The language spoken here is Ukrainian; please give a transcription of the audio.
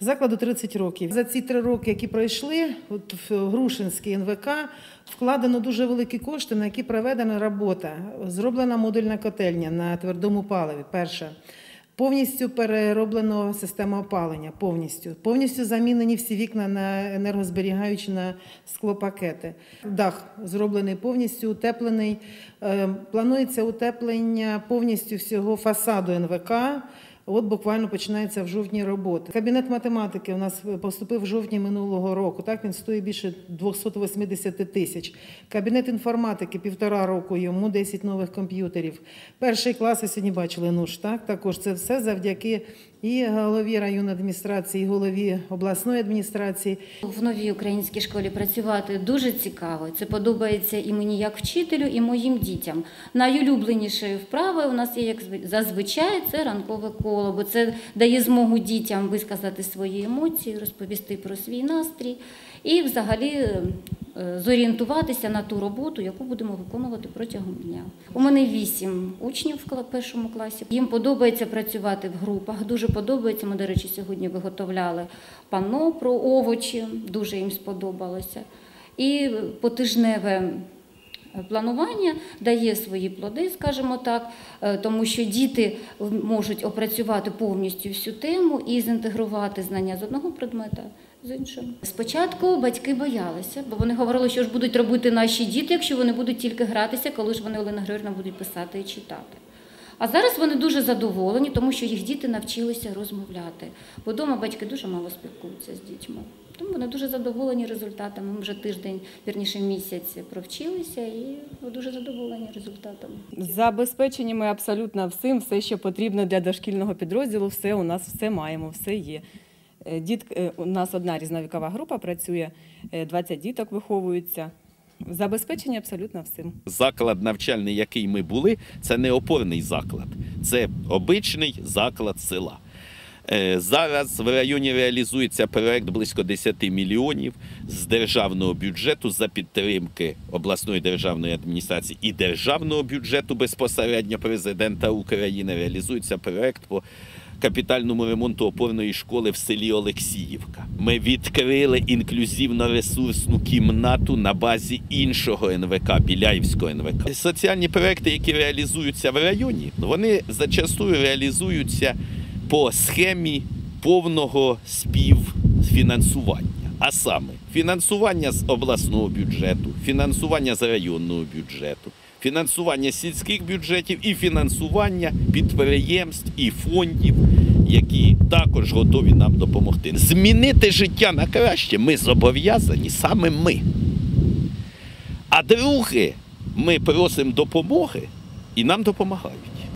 Закладу 30 років. За ці три роки, які пройшли, от в Грушинський НВК вкладено дуже великі кошти, на які проведена робота. Зроблена модульна котельня на твердому паливі. Перша. Повністю перероблено система опалення, повністю. Повністю замінені всі вікна на енергозберігаючі на склопакети. Дах зроблений повністю, утеплений. Е, Планується утеплення повністю всього фасаду НВК. От буквально починається в жовтні роботи. Кабінет математики у нас поступив в жовтні минулого року. Так він стоїть більше 280 тисяч. Кабінет інформатики півтора року йому 10 нових комп'ютерів. Перший клас ви сьогодні бачили нуж. Так також це все завдяки і голові районної адміністрації, і голові обласної адміністрації. В новій українській школі працювати дуже цікаво. Це подобається і мені як вчителю, і моїм дітям. Найулюбленішою вправою у нас є як зви- зазвичай це ранкове коло, бо це дає змогу дітям висказати свої емоції, розповісти про свій настрій і взагалі е, зорієнтуватися на ту роботу, яку будемо виконувати протягом дня. У мене вісім учнів в першому класі. Їм подобається працювати в групах. Дуже подобається. Ми, до речі, сьогодні виготовляли панно про овочі. Дуже їм сподобалося. І потижневе планування дає свої плоди, скажімо так, е, тому що діти можуть опрацювати повністю всю тему і зінтегрувати знання з одного предмета з іншим. Спочатку батьки боялися, бо вони говорили, що ж будуть робити наші діти, якщо вони будуть тільки гратися, коли ж вони Олена Григорівна будуть писати і читати. А зараз вони дуже задоволені, тому що їх діти навчилися розмовляти. Бо вдома батьки дуже мало спілкуються з дітьми. Тому вони дуже задоволені результатами. Ми вже тиждень, вірніше місяць провчилися і дуже задоволені результатами. Забезпечені ми абсолютно всім, все, що потрібно для дошкільного підрозділу, все у нас все маємо, все є. Е, Діт, е, у нас одна різновікова група працює, е, 20 діток виховуються. Забезпечені абсолютно всім. Заклад навчальний, який ми були, це не опорний заклад, це обичний заклад села. Е, Зараз в районі реалізується проект близько 10 мільйонів з державного бюджету за підтримки обласної державної адміністрації і державного бюджету безпосередньо президента України. Реалізується проект по капітальному ремонту опорної школи в селі Олексіївка. Ми відкрили інклюзивно-ресурсну кімнату на базі іншого НВК, Біляївського НВК. Соціальні проекти, які реалізуються в районі, вони зачастую реалізуються по схемі повного співфінансування. А саме фінансування з обласного бюджету, фінансування з районного бюджету, фінансування сільських бюджетів і фінансування підприємств і фондів, які також готові нам допомогти. Змінити життя на краще ми зобов'язані саме ми. А друге, ми просимо допомоги і нам допомагають.